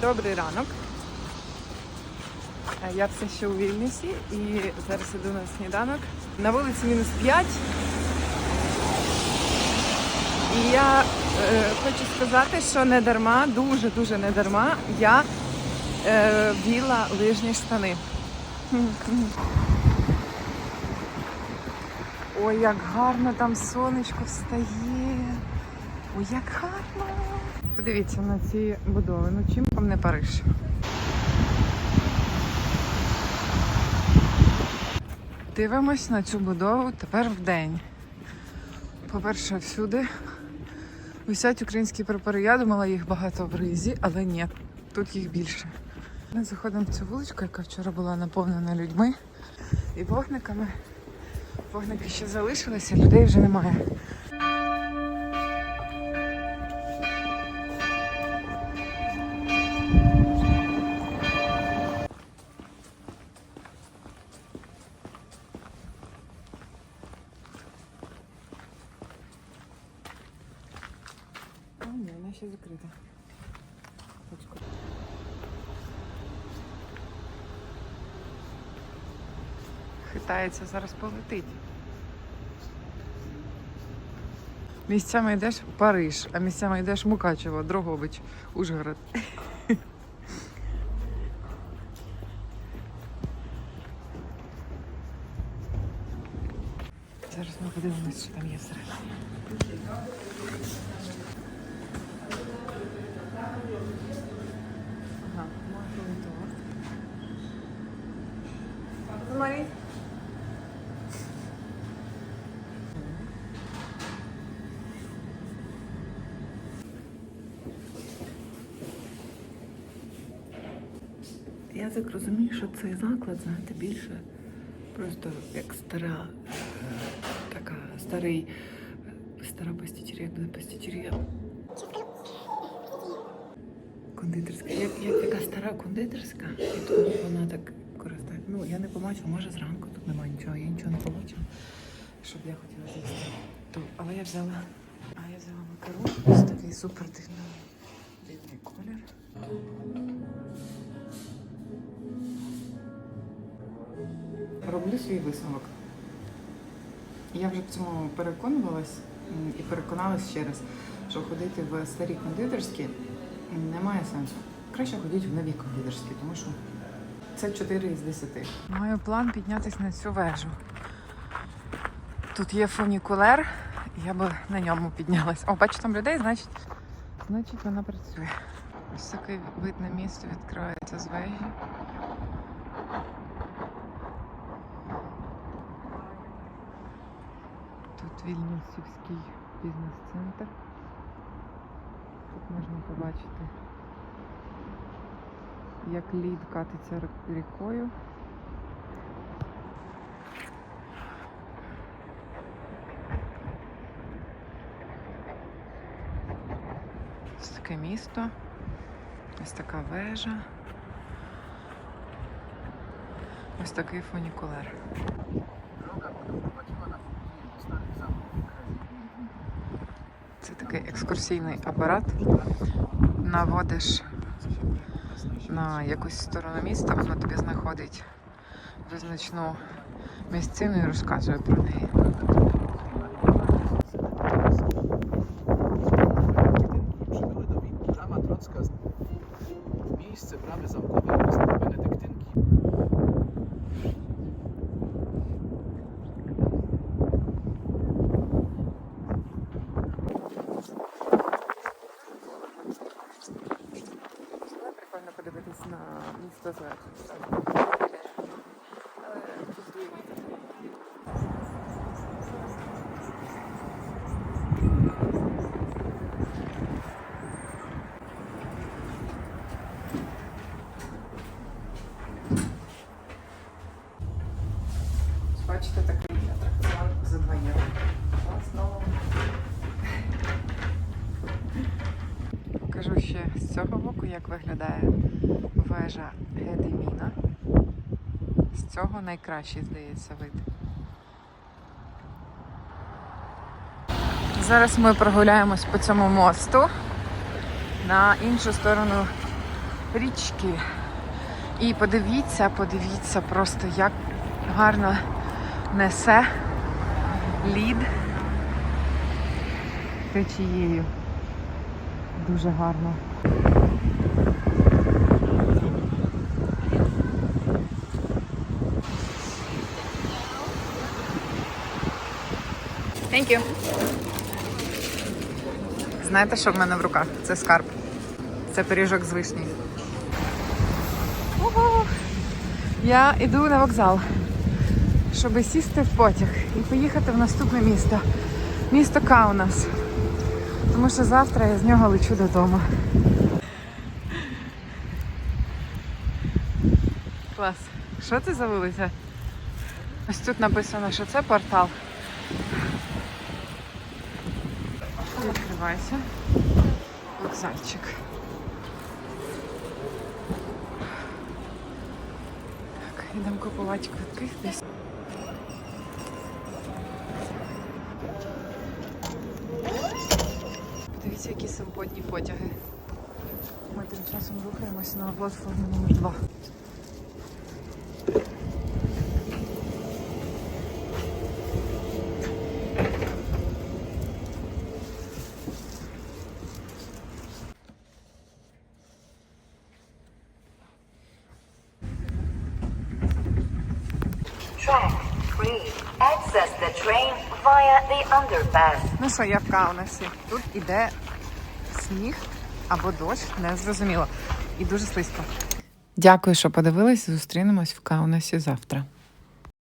Добрий ранок. Е, Я все ще у Вільнюсі і зараз іду на сніданок. На вулиці мінус 5. І я е, хочу сказати, що не дарма, дуже-дуже не дарма, я е, вділа лижні штани. Ой, як гарно там сонечко встає. Ой, як гарно. Подивіться на ці будови. Ну чим вам не Париж? Дивимось на цю будову тепер в день. По-перше, всюди висять українські прапори. Я думала, їх багато в ризі, але ні, тут їх більше. Ми заходимо в цю вуличку, яка вчора була наповнена людьми і вогниками. Вогники ще залишилися, людей вже немає. А, ні, вона ще закрита. Хитається, зараз полетить. Місцями йдеш Париж, а місцями йдеш Мукачево, Дрогобич, Ужгород. Зараз ми подивимось, що там є всередині. Ага, можна і то. Марі. Я так розумію, що цей заклад, знаєте, більше просто як стара, е, така старий, е, стара пастічерія, як пастічерія. Кондитерська, як, як така стара кондитерська, і тому вона так користується. Ну, я не побачила, може зранку тут немає нічого, я нічого не побачила, щоб я хотіла з'їсти. Але я взяла, а я взяла макарон, ось такий супер дивний, дивний колір. Роблю свій висновок. Я вже в цьому переконувалась і переконалась ще раз, що ходити в старі кондитерські немає сенсу. Краще ходіть в нові кондитерські, тому що це 4 із 10. Маю план піднятися на цю вежу. Тут є фунікулер, я би на ньому піднялась. О, бачу там людей, значить, значить вона працює. Ось таке видне місто відкривається з вежі. Вільнюсівський бізнес-центр. Тут можна побачити, як лід катиться рікою. Ось таке місто, ось така вежа. Ось такий фунікулер. Такий екскурсійний апарат. Наводиш на якусь сторону міста, воно тобі знаходить визначну місцину і розказує про неї. Місто зверху. Бачите, такий атракціон за 2 євро. Ось знову. Покажу ще з цього боку, як виглядає вежа Гедеміна. З цього найкращий, здається, вид. Зараз ми прогуляємось по цьому мосту на іншу сторону річки. І подивіться, подивіться просто, як гарно несе лід течією. Дуже гарно. Thank you. Знаєте, що в мене в руках? Це скарб. Це пиріжок з вишні. Я йду на вокзал, щоб сісти в потяг і поїхати в наступне місто. Місто Каунас. Тому що завтра я з нього лечу додому. Клас. Що це за вулиця? Ось тут написано, що це портал. Відкривайся. Вокзальчик. Так, йдемо купувати квитки десь. Подивіться, які свободні потяги. Ми тим часом рухаємося на платформу номер 2. Track 3. Access the train via the underpass. Ну що, я в Каунасі. Тут іде сніг або дощ, не зрозуміло. І дуже слизько. Дякую, що подивились. Зустрінемось в Каунасі завтра.